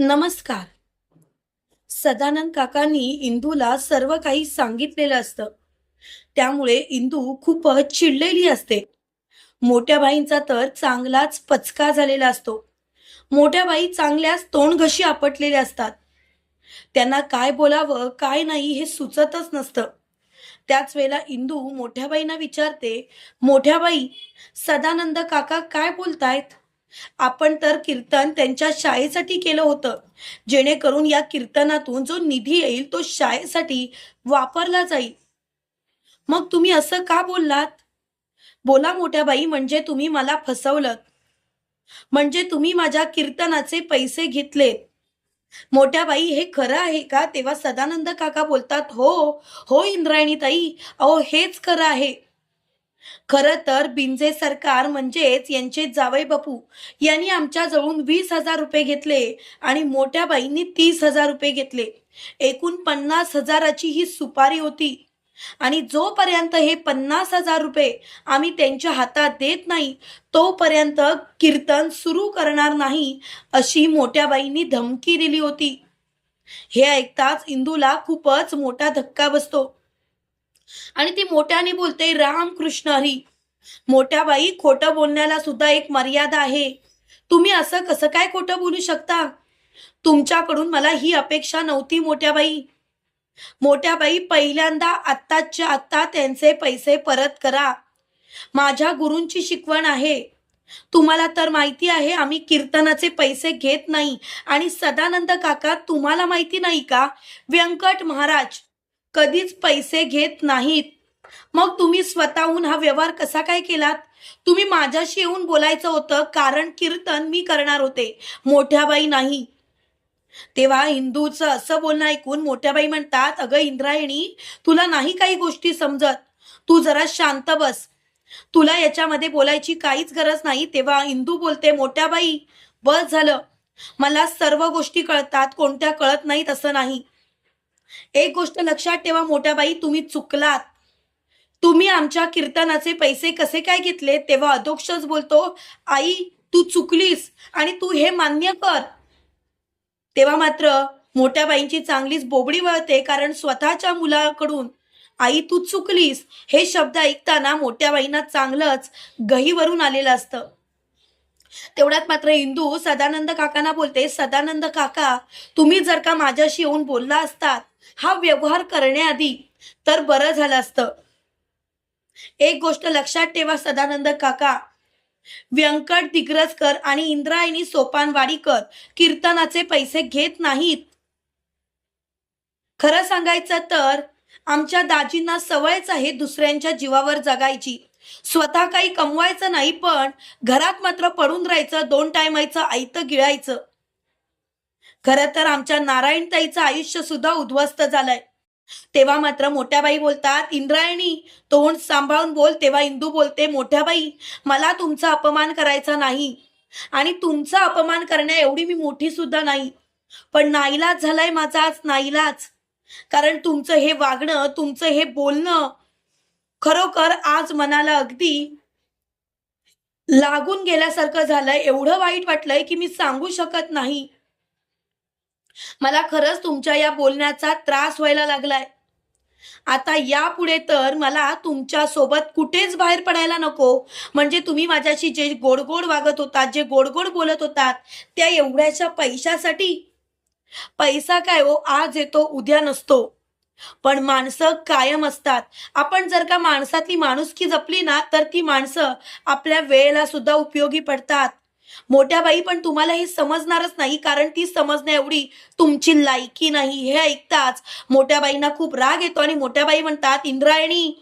नमस्कार. सदानंद काकांनी इंदूला सर्व काही सांगितलेलं असतं. त्यामुळे इंदू खूपच चिडलेली असते. मोठ्या बाईंचा तर चांगलाच पचका झालेला असतो. मोठ्या बाई चांगल्याच तोंड घशी आपटलेल्या असतात. त्यांना काय बोलावं काय नाही हे सुचतच नसतं. त्याच वेळेला इंदू मोठ्या बाईंना विचारते मोठ्या बाई सदानंद काका काय बोलतायत? आपण तर कीर्तन त्यांच्या शाळेसाठी केलं होतं. जेणेकरून या कीर्तनातून जो निधी येईल तो शाळेसाठी वापरला जाईल. मग तुम्ही असं का बोललात? बोला मोठ्या बाई म्हणजे तुम्ही मला फसवलं म्हणजे तुम्ही माझ्या कीर्तनाचे पैसे घेतले मोठ्या बाई हे खरं आहे का? तेव्हा सदानंद काका बोलतात हो हो इंद्रायणी ताई अहो हेच खरं आहे. खरं तर बिंजे सरकार म्हणजेच यांचे जावई बापू यांनी आमच्याजवळून वीस हजार रुपये घेतले आणि मोठ्या बाईंनी तीस हजार रुपये घेतले. एकूण पन्नास हजाराची ही सुपारी होती. आणि जोपर्यंत हे पन्नास हजार रुपये आम्ही त्यांच्या हातात देत नाही तोपर्यंत कीर्तन सुरू करणार नाही अशी मोठ्या बाईंनी धमकी दिली होती. हे ऐकताच इंदूला खूपच मोठा धक्का बसतो. आणि ती मोठ्याने बोलते राम कृष्ण हरी मोठ्या बाई खोटं बोलण्याला सुद्धा एक मर्यादा आहे. तुम्ही असं कसं काय खोटं बोलू शकता? तुमच्याकडून मला ही अपेक्षा नव्हती मोठ्या बाई. मोठ्या बाई पहिल्यांदा आत्ताच्या आत्ता त्यांचे पैसे परत करा. माझ्या गुरूंची शिकवण आहे. तुम्हाला तर माहिती आहे आम्ही कीर्तनाचे पैसे घेत नाही. आणि सदानंद काका तुम्हाला माहिती नाही का? व्यंकट महाराज कधीच पैसे घेत नाहीत. मग तुम्ही स्वतःहून हा व्यवहार कसा काय केलात? तुम्ही माझ्याशी येऊन बोलायचं होतं कारण कीर्तन मी करणार होते. मोठ्याबाई नाही. तेव्हा हिंदूचं असं बोलणं ऐकून मोठ्याबाई म्हणतात अगं इंद्रायणी तुला नाही काही गोष्टी समजत. तू जरा शांत बस. तुला याच्यामध्ये बोलायची काहीच गरज नाही. तेव्हा इंदू बोलते मोठ्याबाई बस झालं. मला सर्व गोष्टी कळतात कोणत्या कळत नाहीत असं नाही. एक गोष्ट लक्षात ठेवा मोठ्या बाई तुम्ही चुकलात. तुम्ही आमच्या कीर्तनाचे पैसे कसे काय घेतले? तेव्हा अधोक्षच बोलतो आई तू चुकलीस आणि तू हे मान्य कर. तेव्हा मात्र मोठ्या बाईंची चांगलीच बोबडी वळते कारण स्वतःच्या मुलाकडून आई तू चुकलीस हे शब्द ऐकताना मोठ्या बाईंना चांगलंच गहीवरून आलेलं असतं. तेवढ्यात मात्र इंदू सदानंद काकांना बोलते सदानंद काका तुम्ही जर का माझ्याशी येऊन बोलला असतात हा व्यवहार करण्याआधी तर बरं झालं असतं. एक गोष्ट लक्षात ठेवा सदानंद काका. व्यंकट दिग्रजकर आणि इंद्रायणी सोपानवाडीकर कीर्तनाचे पैसे घेत नाहीत. खरं सांगायचं तर आमच्या दाजींना सवयच आहे दुसऱ्यांच्या जीवावर जगायची. स्वतः काही कमवायचं नाही पण घरात मात्र पडून राहायचं दोन टायमायचं आयतं गिळायचं. खरं तर आमच्या नारायणताईचं आयुष्य सुद्धा उद्ध्वस्त झालंय. तेव्हा मात्र मोठ्या बाई बोलतात इंद्रायणी तोंड सांभाळून बोल तेव्हा इंदू बोलते मोठ्या बाई मला तुमचा अपमान करायचा नाही. आणि तुमचा अपमान करण्या एवढी मी मोठी सुद्धा नाही. पण नाईलाज झालाय माझा आज नाईलाज. कारण तुमचं हे वागणं तुमचं हे बोलणं खरोखर आज मनाला अगदी लागून गेल्यासारखं झालंय. एवढं वाईट वाटलंय की मी सांगू शकत नाही. मला खरंच तुमच्या या बोलण्याचा त्रास व्हायला लागलाय. आता यापुढे तर मला तुमच्यासोबत कुठेच बाहेर पडायला नको. म्हणजे तुम्ही माझ्याशी जे गोड गोड वागत होतात जे गोड गोड बोलत होतात त्या एवढ्याशा पैशासाठी. पैसा काय हो? आज येतो उद्या नसतो. पण माणसं कायम असतात. आपण जर का माणसातली माणुसकी जपली ना तर ती माणसं आपल्या वेळेला सुद्धा उपयोगी पडतात. मोठ्या बाई पण तुम्हाला हे समजणारच नाही कारण ती समजण्या एवढी तुमची लायकी नाही हे ऐकताच मोठ्या बाईंना खूप राग येतो आणि मोठ्या बाई म्हणतात इंद्रायणी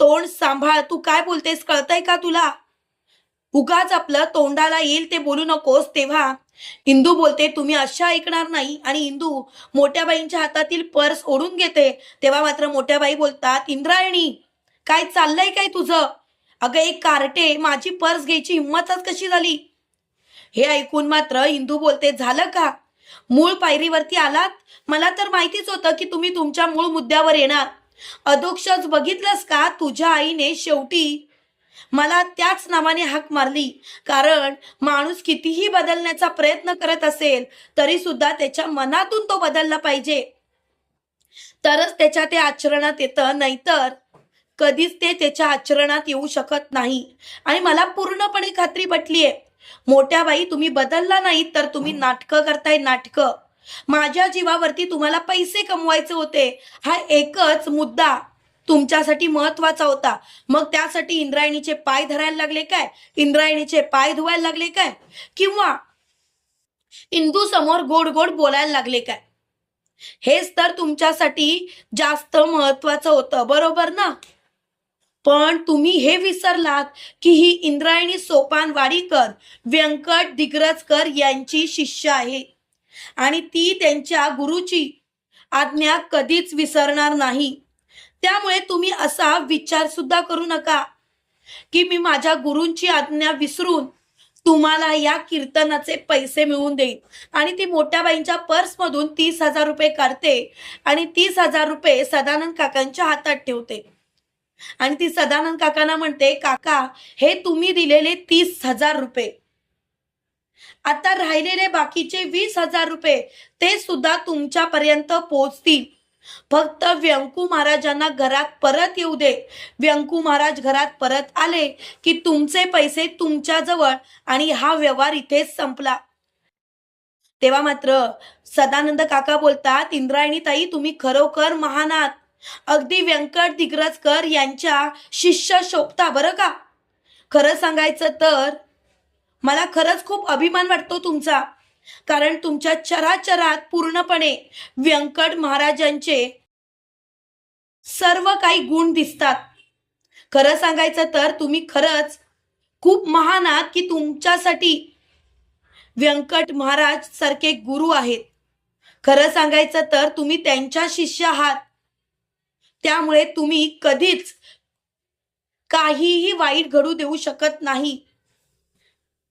तोंड सांभाळ तू काय बोलतेस कळतंय का तुला? उगाच आपलं तोंडाला येईल ते बोलू नकोस तेव्हा इंदू बोलते तुम्ही अशा ऐकणार नाही. आणि इंदू मोठ्या बाईंच्या हातातील पर्स ओढून घेते. तेव्हा मात्र मोठ्या बाई बोलतात इंद्रायणी काय चाललंय काय तुझं? अगं एक कार्टे माझी पर्स घ्यायची हिंमतच कशी झाली? हे ऐकून मात्र इंदू बोलते झालं का? मूळ पायरीवरती आलात? मला तर माहितीच होतं की तुम्ही तुमच्या मूळ मुद्द्यावर येणार. अधोक्षच बघितलंस का? तुझ्या आईने शेवटी मला त्याच नावाने हाक मारली. कारण माणूस कितीही बदलण्याचा प्रयत्न करत असेल तरी सुद्धा त्याच्या मनातून तो बदलला पाहिजे. तरच त्याच्या ते आचरणात येतं नाहीतर कधीच ते त्याच्या आचरणात येऊ शकत नाही. आणि मला पूर्णपणे खात्री पटलीये. मोठ्या बाई तुम्ही बदलला नाही तर तुम्ही नाटकं करताय नाटकं. माझ्या जीवावरती तुम्हाला पैसे कमवायचे होते. हा एकच मुद्दा. तुमच्यासाठी महत्त्वाचा होता. मग त्यासाठी इंद्रायणीचे पाय धरायला लागले काय? इंद्रायणीचे पाय धुवायला लागले काय? किंवा इंदू समोर गोड गोड बोलायला लागले काय? हेच तर तुमच्यासाठी जास्त महत्वाचं होतं बरोबर ना? पण तुम्ही हे विसरलात की ही इंद्रायणी सोपान वाडीकर व्यंकट दिग्रजकर यांची शिष्य आहे. आणि ती त्यांच्या गुरुची आज्ञा कधीच विसरणार नाही. त्यामुळे तुम्ही असा विचार सुद्धा करू नका की मी माझ्या गुरूंची आज्ञा विसरून तुम्हाला या कीर्तनाचे पैसे मिळवून देईन. आणि ती मोठ्या बाईंच्या पर्समधून तीस हजार रुपये काढते आणि तीस हजार रुपये सदानंद काकांच्या हातात ठेवते. आणि ती सदानंद काकांना म्हणते काका हे तुम्ही दिलेले तीस हजार रुपये. आता राहिलेले बाकीचे वीस हजार रुपये ते सुद्धा तुमच्यापर्यंत पोहोचतील. फक्त व्यंकू महाराजांना घरात परत येऊ दे. व्यंकू महाराज घरात परत आले की तुमचे पैसे तुमच्या जवळ आणि हा व्यवहार इथेच संपला. तेव्हा मात्र सदानंद काका बोलतात इंद्रायणी ताई तुम्ही खरोखर महान आहात. अगदी व्यंकट दिग्रजकर यांच्या शिष्य शोभता बरं का? खरं सांगायचं तर मला खरंच खूप अभिमान वाटतो तुमचा. कारण तुमच्या चराचरात पूर्णपणे व्यंकट महाराजांचे सर्व काही गुण दिसतात. खरं सांगायचं तर तुम्ही खरंच खूप महान आहात की तुमच्यासाठी व्यंकट महाराज सारखे गुरु आहेत. खरं सांगायचं तर तुम्ही त्यांच्या शिष्य आहात. त्यामुळे तुम्ही कधीच काहीही वाईट घडू देऊ शकत नाही.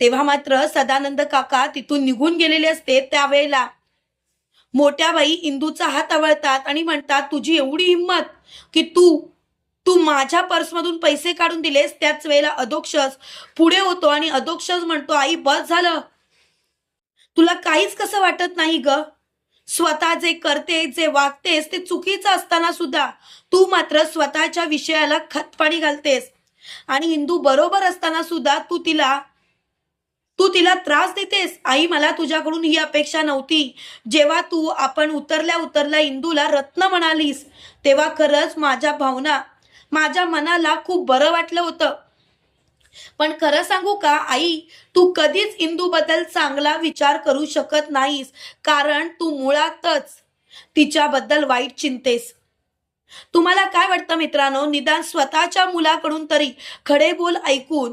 तेव्हा मात्र सदानंद काका तिथून निघून गेलेले असते त्यावेळेला. मोठ्या बाई इंदूचा हात आवळतात आणि म्हणतात तुझी एवढी हिंमत की तू तू माझ्या पर्समधून पैसे काढून दिलेस त्याच वेळेला अधोक्षस पुढे होतो आणि अधोक्षस म्हणतो आई बस झालं. तुला काहीच कसं वाटत नाही ग? स्वतः जे करते जे वागतेस ते चुकीचं असताना सुद्धा तू मात्र स्वतःच्या विषयाला खतपाणी घालतेस. आणि हिंदू बरोबर असताना सुद्धा तू तिला तू तिला त्रास देतेस? आई मला तुझ्याकडून ही अपेक्षा नव्हती. जेव्हा तू आपण उतरल्या उतरल्या इंदूला रत्न म्हणालीस तेव्हा खरंच माझ्या भावना माझ्या मनाला खूप बरं वाटलं होतं. पण खरं सांगू का आई? तू कधीच इंदूबद्दल चांगला विचार करू शकत नाहीस कारण तू मुळातच तिच्याबद्दल वाईट चिंतेस. तुम्हाला काय वाटतं मित्रांनो? निदान स्वतःच्या मुलाकडून तरी खडे बोल ऐकून